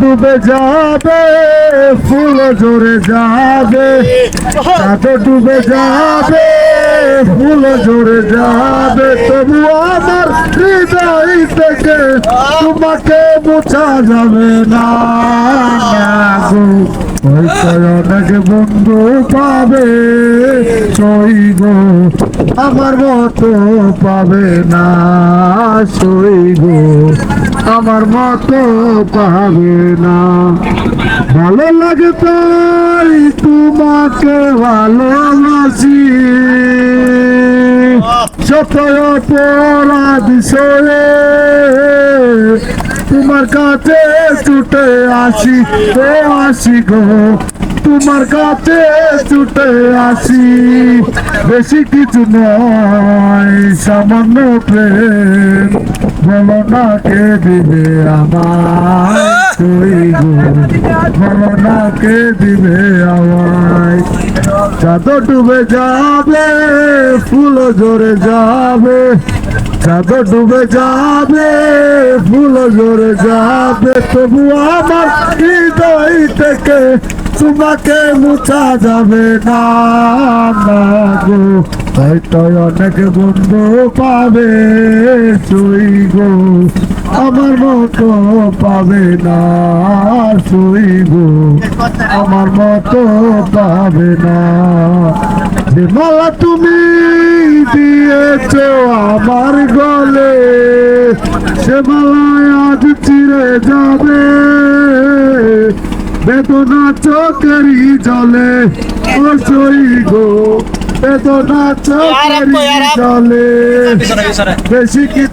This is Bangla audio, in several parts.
ডুবে যাবে ফুল জোরে যাবে। চাঁদ ডুবে যাবে ফুল জোরে যাবে। তবু আমার হৃদয় থেকে তোমাকে বোঝা যাবে না অনেক বন্ধু পাবে, সই গো, আমার মতো পাবে না, সই গো, আমার মতো পাবে না। ভালো লাগে তাই তোমাকে ভালোবাসি। যত অপরাধ সয়ে তোমার কাছে ছুটে আসি ও আসি গো। তোমার কাছে ছুটে আসি, বেশি কিছু নয়, সামান্য প্রেম। বলো না কে দিবে তুই গো। বলো না কে দিবে আমায়। চাঁদ ডুবে যাবে ফুল জোরে যাবে। চাঁদ ডুবে যাবে, ফুল জোরে যাবে, তবু আমার হৃদয় থেকে তোমাকে মুছা যাবে না গো। অনেক বন্ধু পাবে তুই গো। আমার মতো পাবে না তুই গো। আমার মতো পাবে না। মালা তুমি দিয়েছ আমার গলে। সে মালায় আজ চিরে যাবে। বেদনা চোখেরই জলে। অসই গো বেদনা চোখেরই জলে। বেশি কি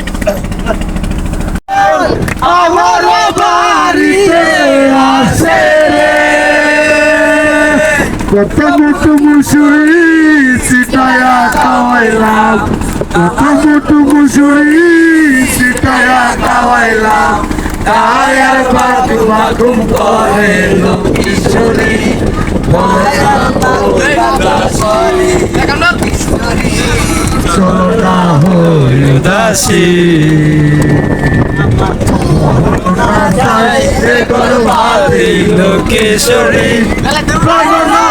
কত মুটু মুসুরি সিটায়া খাওয়াইলাম। কত মুটু মুসুরি সিটায়া খাওয়াইলাম। তাই আর বাদু বাদুম করে কিশোরী সোনা হই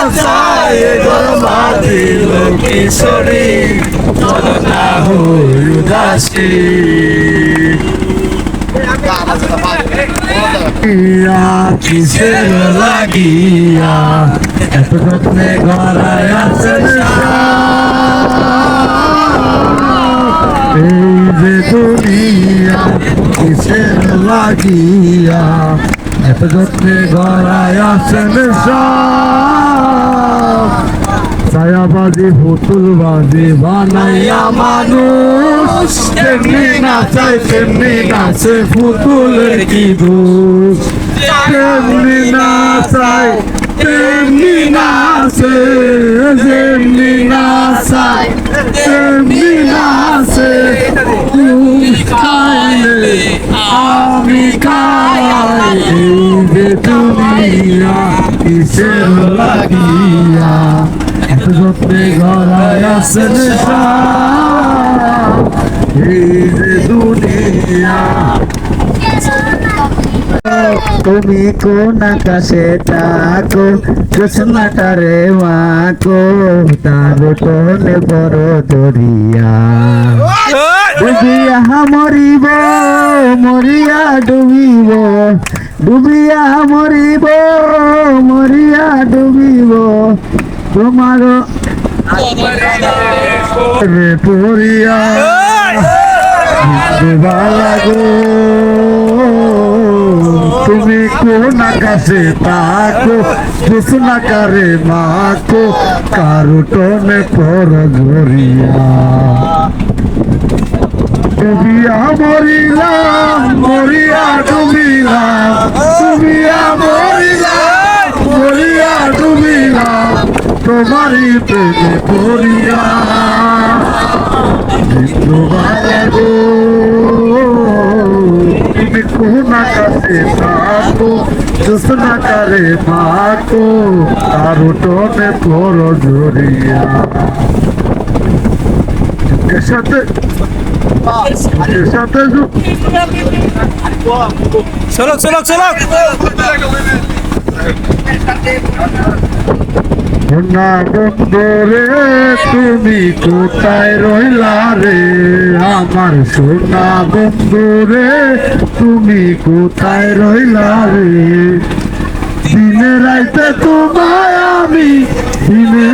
দাসী লোকেশ্বরী লোকেশ্বরী না হই উদাসী। কিসের লাগিয়া এত যত্নে গড়ায় আছেন এই ছায়াবাজি, পুতুলবাজি, বানাইয়া মানুষ। তেমনি নাচায়, তেমনি নাচে পুতুলের কি দোষ? তেমনি নাচায়, তেমনি নাচে। যেমনি নাচায়, তেমনি নাচে। আমি খাই। দুনিয়া, কিসের লাগিয়া? যত্নে গড়ায় আছেন এই যে দুনিয়া। তুমি কোন আকাশে তাকো কৃষ্ণটারে মাকো তার কোন বড় দরিয়া তোমার ডুবালা গো। তুমি কোন আকাশে তাকো কৃষ্ণাকারে মাকো কারুটনে পর গরিয়া ডুবিয়া মরিলাম মরিয়া ডুবিলাম ডুবিয়া মরিলাম মরিয়া তোমারই প্রেমে পড়িয়া ডুবালা গো তুমি কোন আকাশে থাকো জোসনা করে মাকো কারুটনে পর জড়িয়া এর সাথে এর সাথে যুক্ত চলক চলক চলক না বন্ধরে তুমি কোথায় রইলা রে? আমার সোনা রে তুমি কোথায় রইলা রে? দিনে তোমায় আমি, দিনে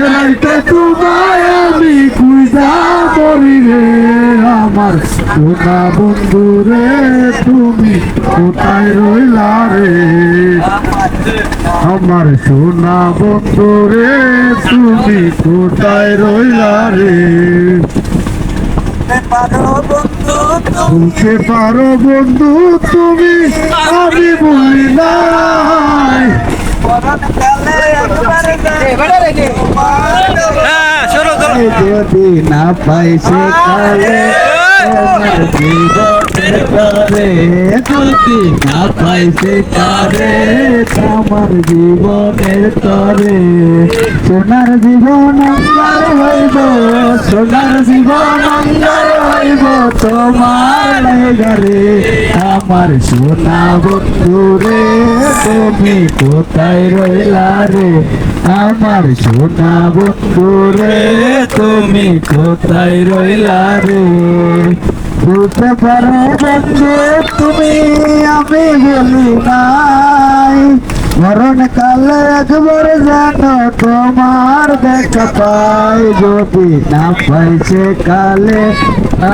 তোমায় আমি কুইজা মরি রে আমার। সোনা বন্ধুরে তুমি কোথায় রইলা রে? আমার সোনা বন্ধু রে, তুমি কোথায় রইলা রে? পারো বন্ধু, তুমি আমি বলি নাই। যদি না পাইছে তরে যদি না কারে আমার জীবনের তরে। সোনার জীবন অঙ্গার হইব, সোনার জীবন অঙ্গার হইব, তোমার আমার সোনা বন্ধু তুমি কোথায় রইলা রে? আমার সোনা বন্ধু তুমি কোথায় রইলা রে? বুঝতে পারো বন্ধু তুমি আমি বলি নাই মরণ কালে একবার জানো তোমার দেখা পাই যদি না পাইছে কালে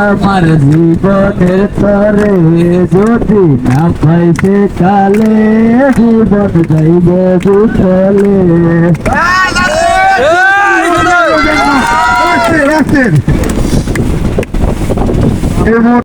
আমার জীবনের তরে যদি না পাইছে কালে জীবন যাইব এই, রাখছেন রাখছেন